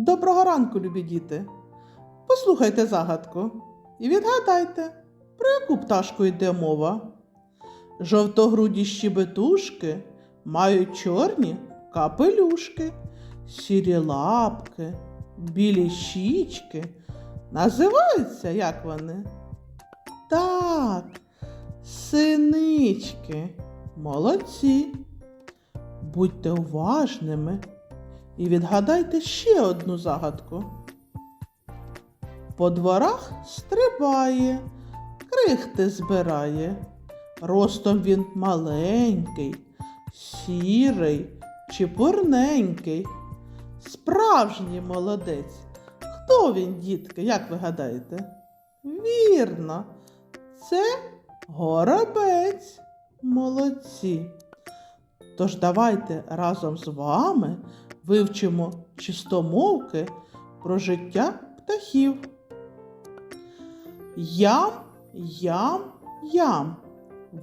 Доброго ранку, любі діти. Послухайте загадку і відгадайте, про яку пташку йде мова. Жовтогруді щебетушки мають чорні капелюшки, сірі лапки, білі щічки. Називаються як вони? Так, синички. Молодці. Будьте уважними і відгадайте ще одну загадку. По дворах стрибає, крихти збирає. Ростом він маленький, сірий, чепурненький. Справжній молодець. Хто він, дітки, як ви гадаєте? Вірно, це горобець. Молодці. Тож давайте разом з вами вивчимо чистомовки про життя птахів. Ям, ям, ям,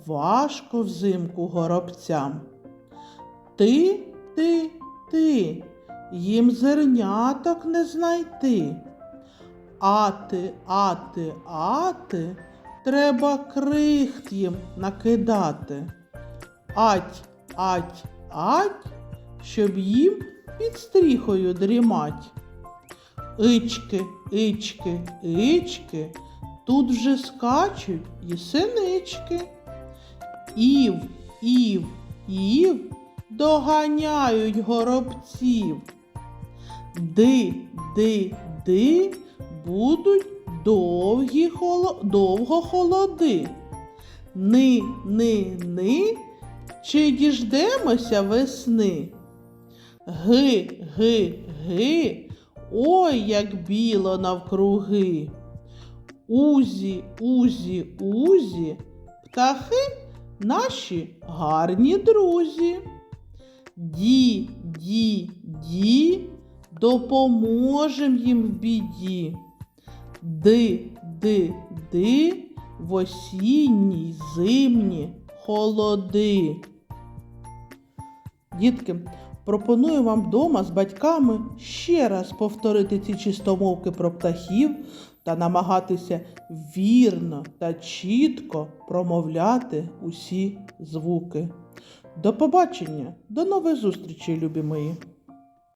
важко взимку горобцям. Ти, ти, ти, їм зерняток не знайти. Ати, ати, ати, треба крихт їм накидати. Ать, ать, ать, щоб їм під стріхою дрімать. Ички, ички, ички, тут вже скачуть і синички. Ів, ів, ів, доганяють горобців. Ди, ди, ди, будуть довгі холо... довго холоди. Ни, ни, ни, чи діждемося весни? Ги, ги, ги, ой, як біло навкруги. Узі, узі, узі, птахи наші гарні друзі. Ді, ді, ді, допоможем їм в біді. Ди, ди, ди, в осінній зимні холоди. Дітки, пропоную вам вдома з батьками ще раз повторити ці чистомовки про птахів та намагатися вірно та чітко промовляти усі звуки. До побачення, до нових зустрічей, любі мої!